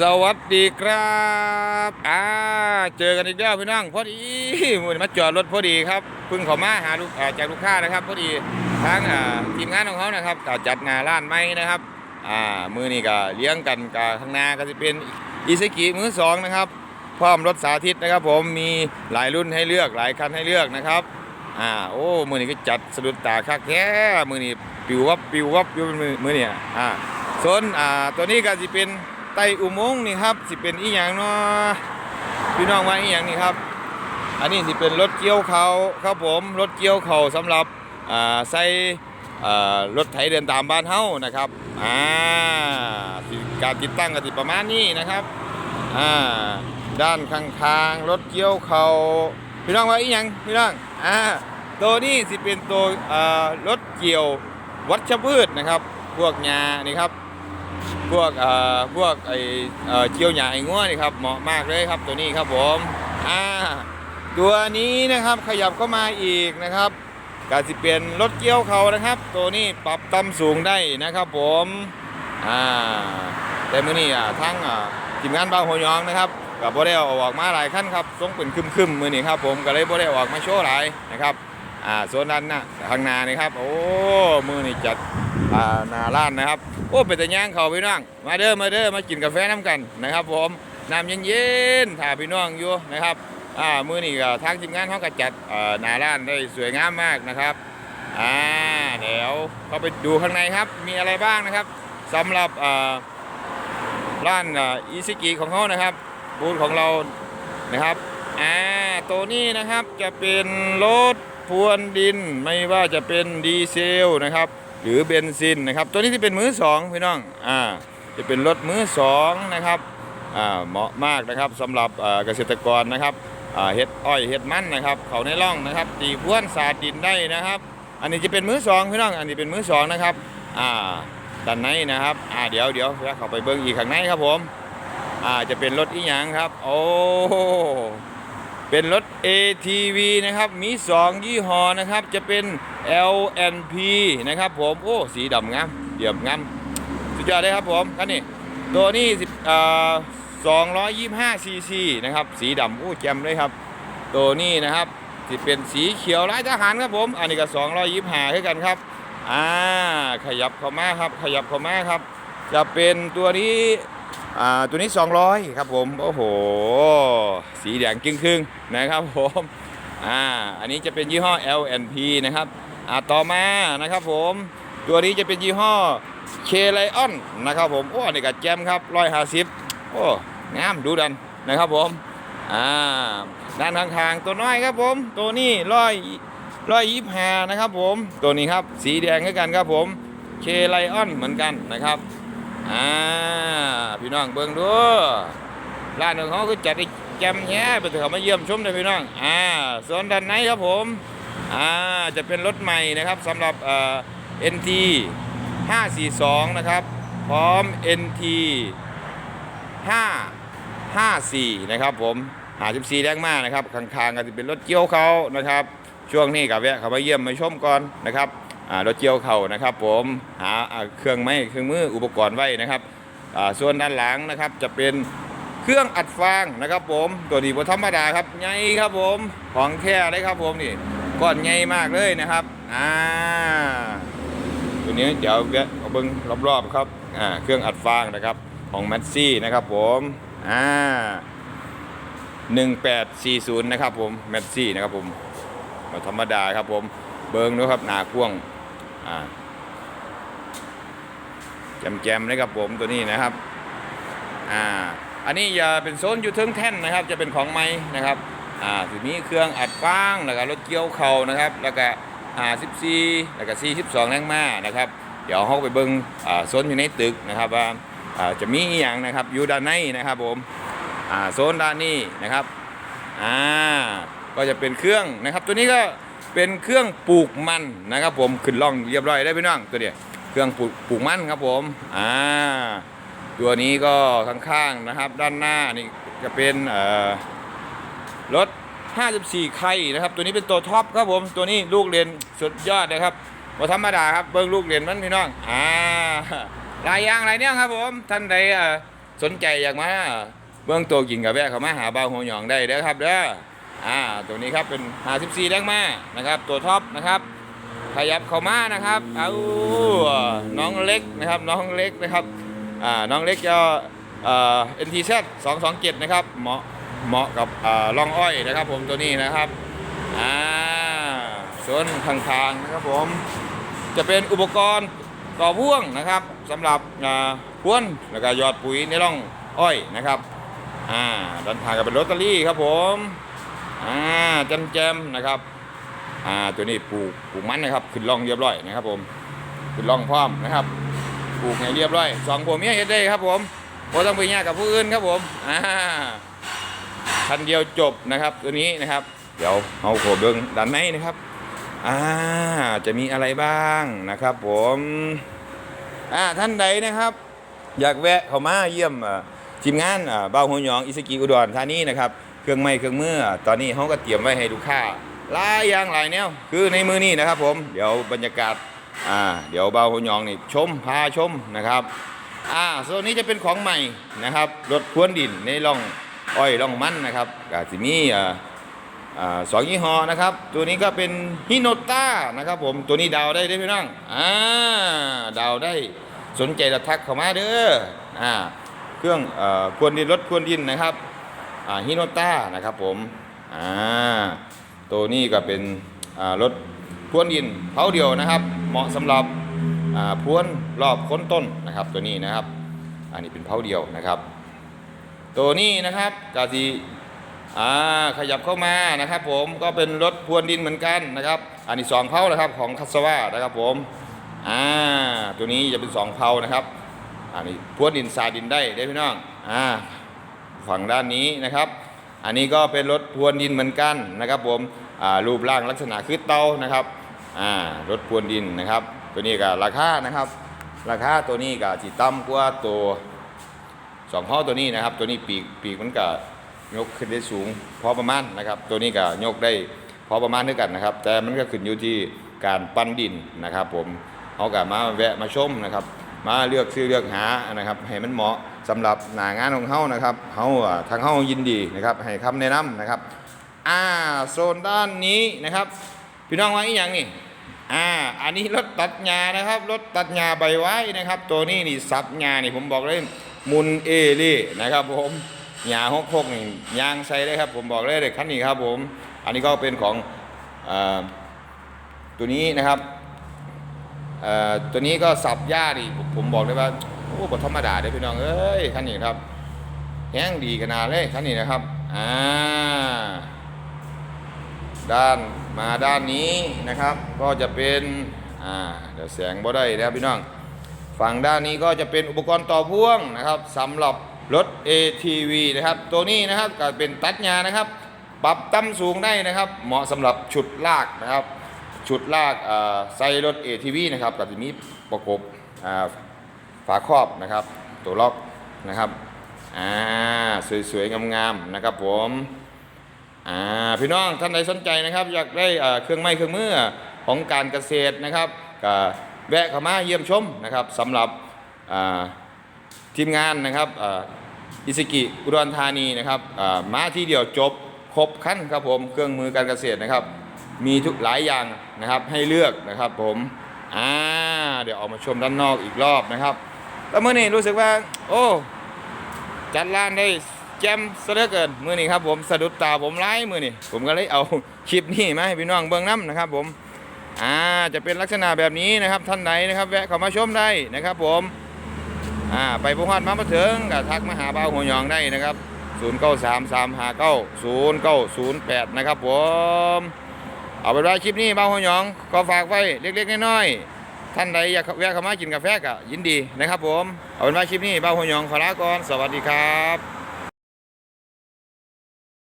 สวัสดีครับอ่าเจอกันอีกแล้วพี่น้องพอดีมือนี้มาจอดรถพอดีครับเพิ่งเขอมาหาลูกจากลูกค้านะครับ พอดีทางอ่าทีมงานของเขานะครับก็จัดงานร้านไม้นะครับอ่ามือนี้ก็เลี้ยงกันกับข้างหน้าก็จะเป็นอิซกิมือสองนะครับพร้อมรถสาธิตนะครับ ผมมีหลายรุ่นให้เลือกหลายคันให้เลือกนะครับอ่าโอ้มือนี้ก็จัดสะดุดตาคักแท้มือนี้ปิววับปิววับอยู่มือมือเนี่ยอ่าส่วนอ่าตัวนี้ก็จะเป็น ไต่อุโมงค์นี่ครับสิเป็นอีหยังเนาะพี่น้องว่าอีหยังนี่ครับ อันนี้สิเป็นรถเกี่ยวเขาครับผมรถเกี่ยวเขาสำหรับใส่รถไถเดินตามบ้านเฮานะครับอ่าการติดตั้งก็สิประมาณนี้นะครับอ่าด้านข้างๆรถเกี่ยวเขาพี่น้องว่าอีหยังพี่น้องอ่าตัวนี้สิเป็นตัวรถเกี่ยววัชพืชนะครับ พวกหญ้านี่ครับ พวกเอ่อพวกไอเอ่อเจียวหญ้าไอ้งัวนี่ครับเหมาะมากเลยครับตัวนี้ครับผมอ่าตัวนี้นะครับขยับเข้ามาอีกนะครับก็สิเปลี่ยนรถเกี่ยวเขานะครับ ตัวนี้ปรับต่ำสูงได้นะครับผมอ่าแต่มื้อนี้อ่าทั้งอ่าทีมงานบางหัวยองนะครับก็บ่ได้เอาออกมาหลายขั้นครับทรงเป็นคึมๆมือนี้ครับผมก็เลยบ่ได้ออกมาโชว์หลายนะครับอ่าส่วนด้นน้าข้างหน้านี่ครับโอ้มือนี้จัด อ่านาร้านนะครับ โอ้เป็นแต่ย่างเขาพี่น้องมาเด้อมาเด้อมากินกาแฟน้ำกันนะครับ ผมน้ำเย็นๆถ่าพี่น้องอยู่นะครับอ่ามื้อนี้ก็ทางทีมงานเขาก็จัดอ่อหน้าร้านได้สวยงามมากนะครับอ่าเดี๋ยวเข้าไปดูข้างในครับมีอะไรบ้างนะครับสำหรับอ่อร้านอีซิกิของเขานะครับบูธของเรานะครับอ่าตัวนี้นะครับจะเป็นรถพรวนดินไม่ว่าจะเป็นดีเซลนะครับ หรือเบนซินนะครับ ตัวนี้ที่เป็นมือสองพี่น้องอ่าจะเป็นรถมือสองนะครับอ่าเหมาะมากนะครับสำหรับเกษตรกรนะครับอ่าเฮ็ดอ้อยเฮ็ดมันนะครับ เขาในร่องนะครับ ตีพวนสาดดินได้นะครับ อันนี้จะเป็นมือสองพี่น้อง อันนี้เป็นมือสองนะครับอ่าด้านในนะครับอ่าเดี๋ยวเดี๋ยวแล้วเขาไปเบิ้งอีกข้างในครับผมอ่าจะเป็นรถอีหยังครับ โอ้ เป็นรถ ATV นะครับ มี 2 ยี่ห้อนะครับ จะเป็น LNP นะครับผม โอ้ สีดำงามเดี่ยมงามสุดยอดเลยครับผมคันนี้ ตัวนี้10อ่า225ซีซีนะครับ สีดำโอ้แจ่มเลยครับ ตัวนี้นะครับที่เป็นสีเขียวลายทหารครับผม อันนี้ก็225คือยยี่ห้ากันครับ อ่า ขยับเข้ามาครับ ขยับเข้ามาครับ จะเป็นตัวนี้ ตัวนี้ 200 ครับผม โอ้โห สีแดงกิ้งครึ่งๆนะครับผมอ่าอันนี้จะเป็นยี่ห้อ LNP นะครับอ่าต่อมานะครับผมตัวนี้จะเป็นยี่ห้อ K Lion นะครับผมโอ้อันนี้ก็แจมครับ150โอ้งามดูดันนะครับผมอ่าด้านข้างๆตัวน้อยครับผม ตัวนี้ร้อยร้อยยี่ห้านะครับผมตัวนี้ครับสีแดงเหมือนกันครับผม K Lion เหมือนกันนะครับ อ่าพี่น้องเบิ่งดูร้านของเขาคือจัดไอ้แจมแย่ไปเถอะมาเยี่ยมชมเลยพี่น้องอ่าส่วนด้านในครับผมอ่าจะเป็นรถใหม่นะครับสำหรับเอ่อ NT 542 นะครับ พร้อม NT 554 นะครับผมหา54แรงมากนะครับ ข้างๆก็จะเป็นรถเกี่ยวเขานะครับ ช่วงนี้กับแวะเขามาเยี่ยมมาชมก่อนนะครับ รถเกี่ยวเขานะครับ ผมหาเครื่องไม้เครื่องมืออุปกรณ์ไว้นะครับส่วนด้านหลังนะครับจะเป็นเครื่องอัดฟางนะครับ ผมตัวนี้บธรรมดาครับใหญ่ครับผมของแค่เลยครับผมนี่ก้อนใหญ่มากเลยนะครับอ่าตัวนี้เดี๋ยวแวะเอาเบิ้งรอบๆครับอ่าเครื่องอัดฟางนะครับของแมสซี่นะครับผมอ่า1840 นะครับผมแมสซี่นะครับผมธรรมดาครับผมเบิ้งดูครับหนาพ่วง อ่าแจมๆเลยครับผมตัวนี้นะครับ อ่า อันนี้จะเป็นโซนอยู่เทิงแท่นนะครับ จะเป็นของไม้นะครับ อ่าทีนี้เครื่องอัดฟางแล้วก็รถเกี่ยวเข่านะครับ แล้วก็อ่า14แล้วก็42แรงม้านะครับ เดี๋ยวเขาไปเบิ้งอ่าโซนอยู่ในตึกนะครับว่าอ่าจะมีอย่างนะครับอยู่ด้านในนะครับผม อ่าโซนด้านนี้นะครับ อ่า ก็จะเป็นเครื่องนะครับ ตัวนี้ก็ เป็นเครื่องปลูกมันนะครับ ผมขึ้นล่องเรียบร้อยได้พี่น้องตัวเนี้ยเครื่องปลูกปลูกมันครับผมอ่าตัวนี้ก็ข้างๆนะครับ ด้านหน้านี่จะเป็นเอ่อรถ 54 ไข่นะครับ ตัวนี้เป็นตัวท็อปครับผมตัวนี้ลูกเรียนสุดยอดนะครับบ่ธรรมดาครับเบิ้งลูกเรียนมันพี่น้องอ่าลายยางลายเนี่ยครับผมท่านใดสนใจอยากมาเบื้องตัวกินกับแวะเขามาหาเบาหัวหยองได้เด้อครับเด้อ อ่าตัวนี้ครับเป็น54แรงมานะครับ ตัวท็อปนะครับขยับเข้ามานะครับเอาน้องเล็กนะครับน้องเล็กนะครับอ่าน้องเล็กจะเอ่อ NTZ 227นะครับเหมาะเหมาะกับลองอ้อยนะครับ ผมตัวนี้นะครับอ่าส่วนทางทางนะครับผมจะเป็นอุปกรณ์ต่อพ่วงนะครับสำหรับอ่าพ่วนแล้วก็ยอดปุ๋ยในร่องอ้อยนะครับอ่าด้านทางก็เป็นลอตเตอรี่ครับผม อ่าแจมๆนะครับอ่าตัวนี้ปลูกปลูกมันนะครับ ขึ้นร่องเรียบร้อยนะครับ ผมขึ้นร่องพร้อมนะครับ ปลูกให้เรียบร้อยสองผัวเมียเฮ็ดได้ครับผมบ่ต้องไปแยกกับผู้อื่นครับผมอ่าคันเดียวจบนะครับ ตัวนี้นะครับ เดี๋ยวเอาโขบเบิ้งด้านในนะครับอ่าจะมีอะไรบ้างนะครับ ผมอ่าท่านใดนะครับ อยากแวะเข้ามาเยี่ยมทีมงานอ่าเบ้าหัวหยองอิสกิอุดรธานีนะครับ รื่องไม้เครื่องมือตอนนี้เขาก็เตรียมไว้ให้ลูกค้าหลายอย่างหลายแนวคือในมือนี่นะครับ ผมเดี๋ยวบรรยากาศอ่าเดี๋ยวเบาหัวยองนี่ชมพาชมนะครับอ่าโซนนี้จะเป็นของใหม่นะครับรถพวนดินในร่องอ้อยร่องมันนะครับก็จะมีอ่าอ่าสองยี่ห้อนะครับ ตัวนี้ก็เป็นฮิโนต้านะครับผมตัวนี้ดาวได้ได้พี่น้องอ่าดาวได้สนใจระทักเข้ามาเด้ออ่าเครื่องอ่อพรวนดินรถพรวนดินนะครับ ฮิโนต้านะครับผมอ่าตัวนี้ก็เป็นรถพรวนดินเผาเดียวนะครับ เหมาะสำหรับพรวนรอบค้นต้นนะครับ ตัวนี้นะครับ อันนี้เป็นเผาเดียวนะครับ ตัวนี้นะครับกาซีอ่ขยับเข้ามานะครับผมก็เป็นรถพรวนดินเหมือนกันนะครับ อันนี้สองเผานะครับของคัสวานะครับผมอ่าตัวนี้จะเป็นสองเผานะครับ อันนี้พรวนดินสายดินได้ได้พี่น้องอ่า ฝั่งด้านนี้นะครับ อันนี้ก็เป็นรถพรวนดินเหมือนกันนะครับผมรูปร่างลักษณะคือเตานะครับรถพรวนดินนะครับ ตัวนี้ก็ราคานะครับ ราคาตัวนี้ก็จีต่ำกว่าตัวสองห้อตัวนี้นะครับ ตัวนี้ปีกปีกมันก็ยกขึ้นได้สูงพอประมาณนะครับ ตัวนี้ก็ยกได้พอประมาณด้วยกันนะครับ แต่มันก็ขึ้นอยู่ที่การปั้นดินนะครับ ผมเขาก็มาแวะมาชมนะครับ มาเลือกซื้อเลือกหานะครับให้มันเหมาะสำหรับหนางานของเขานะครับเขาทางเขายินดีนะครับให้คำแนะนำนะครับอ่าโซนด้านนี้นะครับ พี่น้องว่าอีหยังนี่อ่าอันนี้รถตัดหญ้านะครับรถตัดหญ้าใบไว้นะครับ ตัวนี้นี่ซับหญ้านี่ผมบอกเลยมุนเอเล่นะครับผมหญ้าหกหกนี่ยางใส่ได้ครับ ผมบอกเลยเลยคันนี้ครับผม อันนี้ก็เป็นของอตัวนี้นะครับ ตัวนี้ก็สับหญ้าดิผมบอกเลยว่าโอ้บธรรมดาเด้พี่น้องเอ้ยคันนี้ครับแห้งดีขนาดเลยคันนี้นะครับอ่าด้านมาด้านนี้นะครับ ก็จะเป็นอ่าเดี๋ยวแสงบ่ได้นะครับพี่น้องฝั่งด้านนี้ก็จะเป็นอุปกรณ์ต่อพ่วงนะครับสำหรับรถ ATV นะครับ ตัวนี้นะครับก็เป็นตัดหญ้านะครับ ปรับต่ำสูงได้นะครับ เหมาะสำหรับชุดลากนะครับ ชุดลากใส่รถ ATV นะครับก็จะมีประกบอ่าฝาครอบนะครับ ตัวล็อกนะครับอ่าสวยๆ งามๆนะครับผมอ่าพี่น้องท่านใดสนใจนะครับ อยากได้เครื่องไม้เครื่องมือของการเกษตรนะครับก็แวะเข้ามาเยี่ยมชมนะครับสำหรับทีมงานนะครับอิสกิอุดรธานีนะครับมาที่เดียวจบครบขั้นครับผมเครื่องมือการเกษตรนะครับ มีทุกหลายอย่างนะครับให้เลือกนะครับผมอ่าเดี๋ยวออกมาชมด้านนอกอีกรอบนะครับแล้วเมื่อนี้รู้สึกว่า โอ้จัดร้านได้แจ่มซะเหลือเกินมือนี้ครับผมสะดุดตาผมหลายมื้อนี้ผมก็เลยเอาคลิปนี้มาให้พี่น้องเบิ่งน้ำนะครับ ผมอ่าจะเป็นลักษณะแบบนี้นะครับท่านใดนนะครับ แวะเข้ามาชมได้นะครับ ผมอ่าไปพงฮอดมามาถึงก็ทักมาหาบ่าวหัวหยองได้นะครับ 0933590908 นะครับผม เอาเป็นว่าคลิปนี้บ้าหัวหยองก็ฝากไว้เล็กๆน้อยๆท่านใดอยากแวะเข้ามากินกาแฟก็ยินดีนะครับผมเอาเป็นว่าคลิปนี้บ้าหัวหยองขอลาก่อนสวัสดีครับ